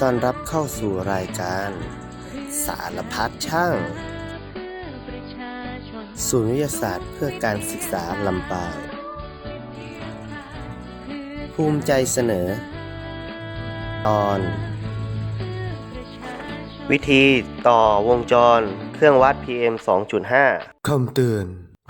ต้อนรับเข้าสู่รายการ สารพัดช่าง ศูนย์วิทยาศาสตร์เพื่อการศึกษาลำปาง ภูมิใจเสนอ ตอน วิธีต่อวงจรเครื่องวัด PM 2.5 คำเตือน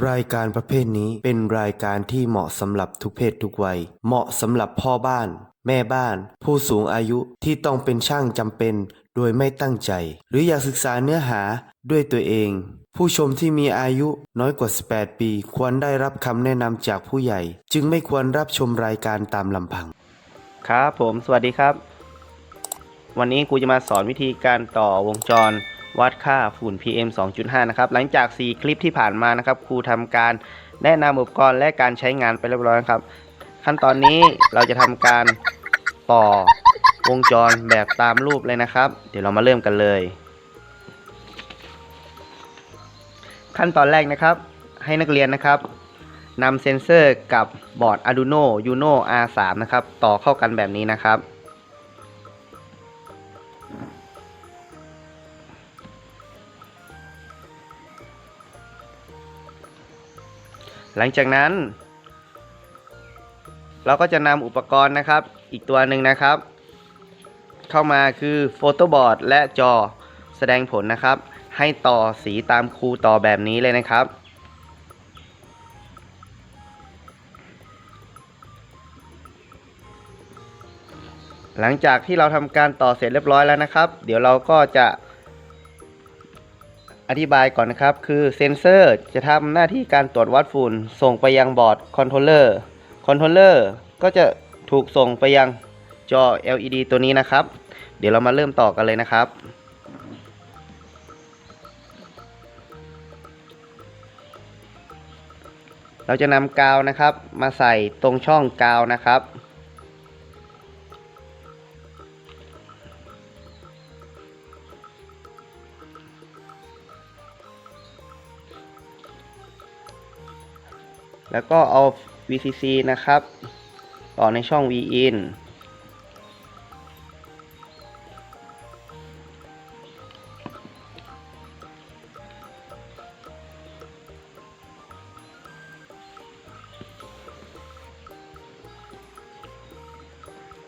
รายการประเภทนี้เป็นรายการที่เหมาะสำหรับทุกเพศทุกวัย เหมาะสำหรับพ่อบ้าน แม่บ้าน ผู้สูงอายุที่ต้องเป็นช่างจำเป็น โดยไม่ตั้งใจ หรืออยากศึกษาเนื้อหาด้วยตัวเอง ผู้ชมที่มีอายุน้อยกว่า 18 ปี ควรได้รับคำแนะนำจากผู้ใหญ่ จึงไม่ควรรับชมรายการตามลำพัง ครับผม สวัสดีครับ วันนี้ครูจะมาสอนวิธีการต่อวงจรวัดค่าฝุ่น PM 2.5 นะครับ หลังจาก 4 คลิปที่ผ่านมานะครับ ครูทำการแนะนำอุปกรณ์และการใช้งานไปเรียบร้อยครับ ขั้นตอนนี้เราจะทำการ ต่อวงจรแบบตามรูปเลยนะครับ เดี๋ยวเรามาเริ่มกันเลย ขั้นตอนแรกนะครับ ให้นักเรียนนะครับนำเซนเซอร์กับบอร์ด Arduino Uno R3 นะครับ ต่อเข้ากันแบบนี้นะครับ หลังจากนั้น เราก็จะนำอุปกรณ์นะครับ อีกตัวหนึ่งนะครับ เข้ามาคือโฟโต้บอร์ดและจอแสดงผลนะครับ ให้ต่อสีตามครูต่อแบบนี้เลยนะครับหลังจากที่เราทำการต่อเสร็จเรียบร้อยแล้วนะครับ เดี๋ยวเราก็จะอธิบายก่อนนะครับ คือเซนเซอร์จะทำหน้าที่การตรวจวัดฝุ่น ส่งไปยังบอร์ดคอนโทรลเลอร์ คอนโทรลเลอร์ก็จะถูกส่งไปยังจอ LED ตัวนี้นะครับ เดี๋ยวเรามาเริ่มต่อกันเลยนะครับ เราจะนำกาวนะครับ มาใส่ตรงช่องกาวนะครับ แล้วก็เอา VCC นะครับ ต่อในช่อง VIN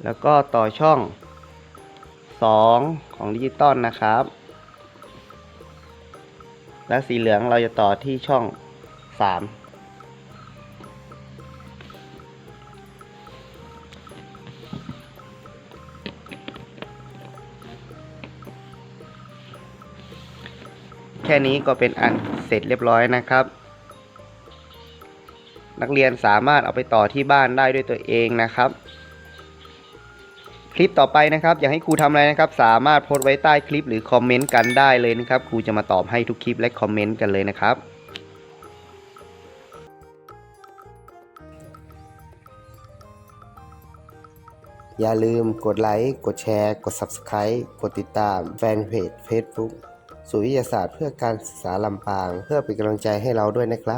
แล้วก็ต่อช่อง 2 ของดิจิตอลนะครับ และสีเหลืองเราจะต่อที่ช่อง 3 ค่นี้ก็เป็นอันเสร็จเรียบร้อยนะครับ นักเรียนสามารถเอาไปต่อที่บ้านได้ด้วยตัวเองนะครับ คลิปต่อไปนะครับ อยากให้ครูทำอะไรนะครับ สามารถโพสต์ไว้ใต้คลิปหรือคอมเมนต์กันได้เลยนะครับครูจะมาตอบให้ทุกคลิปและคอมเมนต์กันเลยนะครับอย่าลืมกดไลค์ กดแชร์ กด Subscribe กดติดตามแฟนเพจ Facebook สู่วิทยาศาสตร์เพื่อการศึกษาลำปาง เพื่อเป็นกำลังใจให้เราด้วยนะครับ